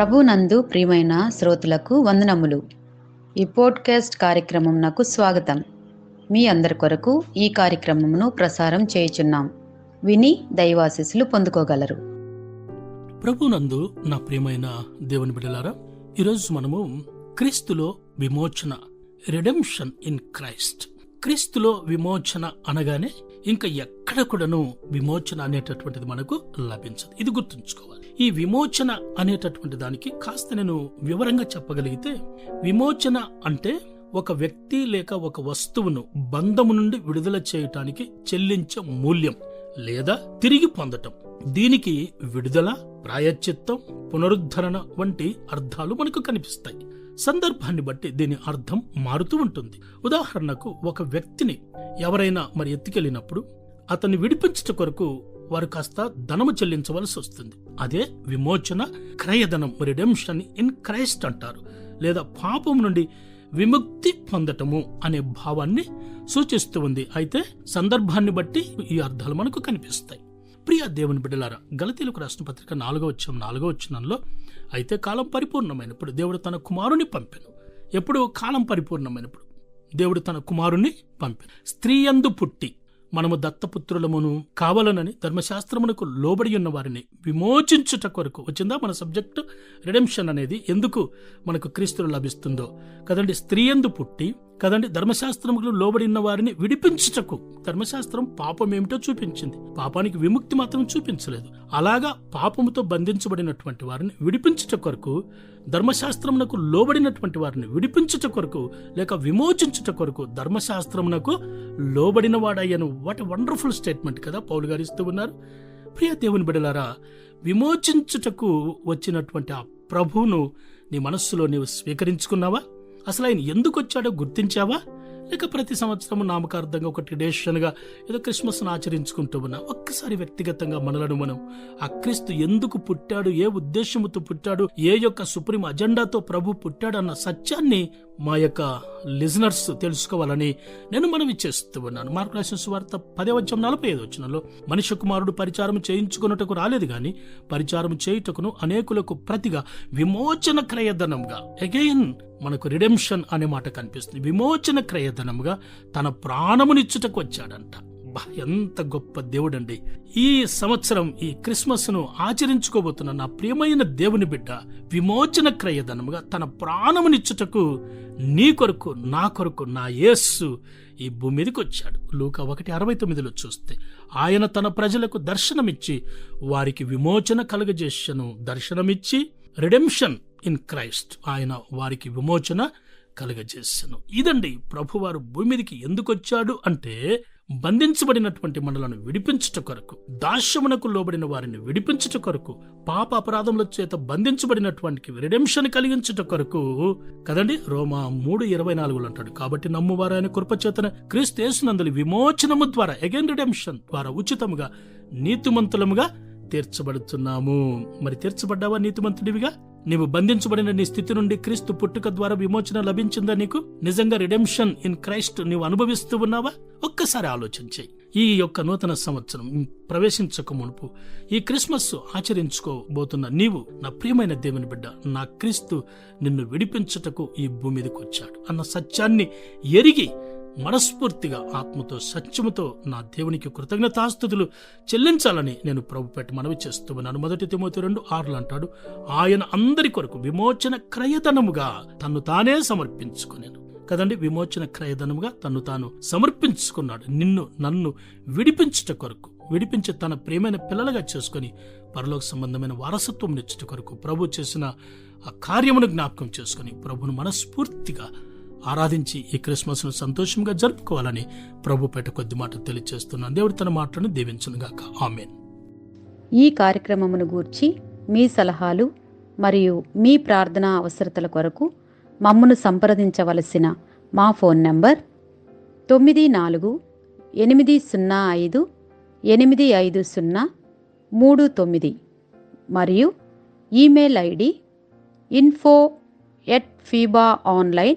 ప్రభునందు ప్రియమైన శ్రోతలకు వందనములు. ఈ పోడ్కాస్ట్ కార్యక్రమం నాకు స్వాగతం. మీ అందరి కొరకు ఈ కార్యక్రమమును ప్రసారం చేయుచున్నాం. విని దైవాశీస్సులు పొందుకోగలరు. ప్రభునందు నా ప్రియమైన దేవుని బిడ్డలారా ఈరోజు మనము క్రీస్తులో విమోచన రిడెంప్షన్ ఇన్ క్రైస్ట్. క్రీస్తులో విమోచన అనగానే ఇంకా ఎక్కడ కూడాను విమోచన అనేటటువంటిది మనకు లభించదు. ఇది గుర్తుంచుకోవాలి. ఈ విమోచన అనేటటువంటి దానికి కాస్త నేను వివరంగా చెప్పగలిగితే విమోచన అంటే ఒక వ్యక్తి లేక ఒక వస్తువును బంధము నుండి విడుదల చేయటానికి చెల్లించే మూల్యం లేదా తిరిగి పొందటం. దీనికి విడుదల ప్రాయశ్చిత్తం పునరుద్ధరణ వంటి అర్థాలు మనకు కనిపిస్తాయి. సందర్భాన్ని బట్టి దీని అర్థం మారుతూ ఉంటుంది. ఉదాహరణకు ఒక వ్యక్తిని ఎవరైనా మరి ఎత్తుకెళ్ళినప్పుడు అతన్ని విడిపించట కొరకు వారు కాస్త ధనము చెల్లించవలసి వస్తుంది. అదే విమోచన క్రయధనం రిడెంషన్ ఇన్ క్రైస్ట్ అంటారు. లేదా పాపం నుండి విముక్తి పొందటము అనే భావాన్ని సూచిస్తూ ఉంది. అయితే సందర్భాన్ని బట్టి ఈ అర్థాలు మనకు కనిపిస్తాయి. ప్రియ దేవుని బిడ్డలారా గలతీలకు రాసిన పత్రిక నాలుగో వచ్చాం నాలుగో వచ్చినంలో అయితే కాలం పరిపూర్ణమైనప్పుడు దేవుడు తన కుమారుని పంపెను. ఎప్పుడు కాలం పరిపూర్ణమైనప్పుడు దేవుడు తన కుమారుణ్ణి పంపెను. స్త్రీ అందు పుట్టి మనము దత్తపుత్రులమును కావాలనని ధర్మశాస్త్రమునకు లోబడి ఉన్న వారిని విమోచించుట కొరకు వచ్చిందా మన సబ్జెక్టు? రిడెంప్షన్ అనేది ఎందుకు మనకు క్రీస్తులు లభిస్తుందో. కదండి స్త్రీ ఎందు పుట్టి కదండి ధర్మశాస్త్రములు లోబడి ఉన్న వారిని విడిపించుటకు. ధర్మశాస్త్రం పాపం ఏమిటో చూపించింది. పాపానికి విముక్తి మాత్రం చూపించలేదు. అలాగా పాపముతో బంధించబడినటువంటి వారిని విడిపించుట కొరకు ధర్మశాస్త్రమునకు లోబడినటువంటి వారిని విడిపించుట కొరకు లేక విమోచించుట కొరకు ధర్మశాస్త్రమునకు లోబడిన వాడయ్యను. వాట్ వండర్ఫుల్ స్టేట్మెంట్ కదా పౌలు గారు ఇస్తూ ఉన్నారు. ప్రియ దేవుని బిడలారా విమోచించుటకు వచ్చినటువంటి ఆ ప్రభువును నీ మనస్సులో నీవు స్వీకరించుకున్నావా? అసలు ఆయన ఎందుకు వచ్చాడో గుర్తించావా? లేక ప్రతి సంవత్సరం నామకార్థంగా ఒక ట్రెడిషన్గా ఏదో క్రిస్మస్ను ఆచరించుకుంటూ ఉన్నా ఒక్కసారి వ్యక్తిగతంగా మనలను మనం ఆ క్రీస్తు ఎందుకు పుట్టాడు ఏ ఉద్దేశముతో పుట్టాడు ఏ యొక్క సుప్రీం అజెండాతో ప్రభు పుట్టాడు అన్న సత్యాన్ని మా యొక్క లిజనర్స్ తెలుసుకోవాలని నేను మనవి చేస్తూ ఉన్నాను. మార్కు రాసిన సువార్త పదే నలభై ఐదు వచ్చినలో మనిషి కుమారుడు పరిచారం చేయించుకున్నటకు రాలేదు గాని పరిచారం చేయుటకును అనేకులకు ప్రతిగా విమోచన క్రయధనంగా అగైన్ మనకు రిడెంప్షన్ అనే మాట కనిపిస్తుంది. విమోచన క్రయధనంగా తన ప్రాణమునిచ్చుటకు వచ్చాడంట. ఎంత గొప్ప దేవుడండి. ఈ సంవత్సరం ఈ క్రిస్మస్ను ఆచరించుకోబోతున్న నా ప్రియమైన దేవుని బిడ్డ విమోచన క్రయధనముగా తన ప్రాణమునిచ్చుటకు నీ కొరకు నా కొరకు నా యేస్సు ఈ భూమి మీదకి వచ్చాడు లూక ఒకటి అరవై తొమ్మిదిలో చూస్తే ఆయన తన ప్రజలకు దర్శనమిచ్చి వారికి విమోచన కలుగజేసను దర్శనమిచ్చి రిడెంప్షన్ ఇన్ క్రైస్ట్ ఆయన వారికి విమోచన కలుగజేసను ఇదండి ప్రభువారు భూమి మీదకి ఎందుకు వచ్చాడు అంటే బంధించబడినటువంటి మనలను విడిపించుట కొరకు దాస్యమునకు లోబడిన వారిని విడిపించుట కొరకు పాప అపరాధముల చేత బంధించబడినటువంటి రిడెంషన్ కలిగించుట కొరకు కదండి? రోమా మూడు ఇరవై నాలుగులు అంటాడు. కాబట్టి నమ్మువారు ఆయన కృపచేతన క్రీస్తు విమోచనము ద్వారా అగైన్ రిడెంప్షన్ ద్వారా ఉచితముగా నీతిమంతులముగా తీర్చబడుతున్నాము. మరి తీర్చబడ్డావా నీతిమంతుడివిగా? నీవు బంధించబడిన నీ స్థితి నుండి క్రీస్తు పుట్టుక ద్వారా విమోచన లభించిందా నీకు? నిజంగా రిడెంప్షన్ ఇన్ క్రైస్ట్ నీవు అనుభవిస్తూ ఉన్నావా? ఒక్కసారి ఆలోచించాయి ఈ యొక్క నూతన సంవత్సరం ప్రవేశించక మునుపు ఈ క్రిస్మస్ ఆచరించుకోబోతున్న నీవు నా ప్రియమైన దేవుని బిడ్డ నా క్రీస్తు నిన్ను విడిపించుటకు ఈ భూమి మీదకి వచ్చాడు అన్న సత్యాన్ని ఎరిగి మనస్ఫూర్తిగా ఆత్మతో సత్యముతో నా దేవునికి కృతజ్ఞతాస్థుతులు చెల్లించాలని నేను ప్రభు పెట్టి మనవి చేస్తూ ఉన్నాను. మొదటి తిమోతి రెండు ఆరులు అంటాడు ఆయన అందరి కొరకు విమోచన క్రయధనముగా తన్ను తానే సమర్పించుకునేను. కదండి విమోచన క్రయధనముగా తన్ను తాను సమర్పించుకున్నాడు. నిన్ను నన్ను విడిపించుట కొరకు విడిపించి తన ప్రేమైన పిల్లలుగా చేసుకుని పరలోక సంబంధమైన వారసత్వం నిచ్చుట కొరకు ప్రభు చేసిన ఆ కార్యమును జ్ఞాపకం చేసుకుని ప్రభును మనస్ఫూర్తిగా ఆరాధించి ఈ క్రిస్మస్ను సంతోషంగా జరుపుకోవాలని ప్రభు పేట కొద్ది మాట తెలియజేస్తున్నాను. దేవుడు తన మాటను దీవించునుగాక ఆమెన్. ఈ కార్యక్రమమును గూర్చి మీ సలహాలు మరియు మీ ప్రార్థనా అవసరతల కొరకు మమ్మను సంప్రదించవలసిన మా ఫోన్ నంబర్ తొమ్మిది నాలుగు ఎనిమిది సున్నా ఐదు ఎనిమిది ఐదు సున్నా మూడు తొమ్మిది మరియు email ID info at FEBA online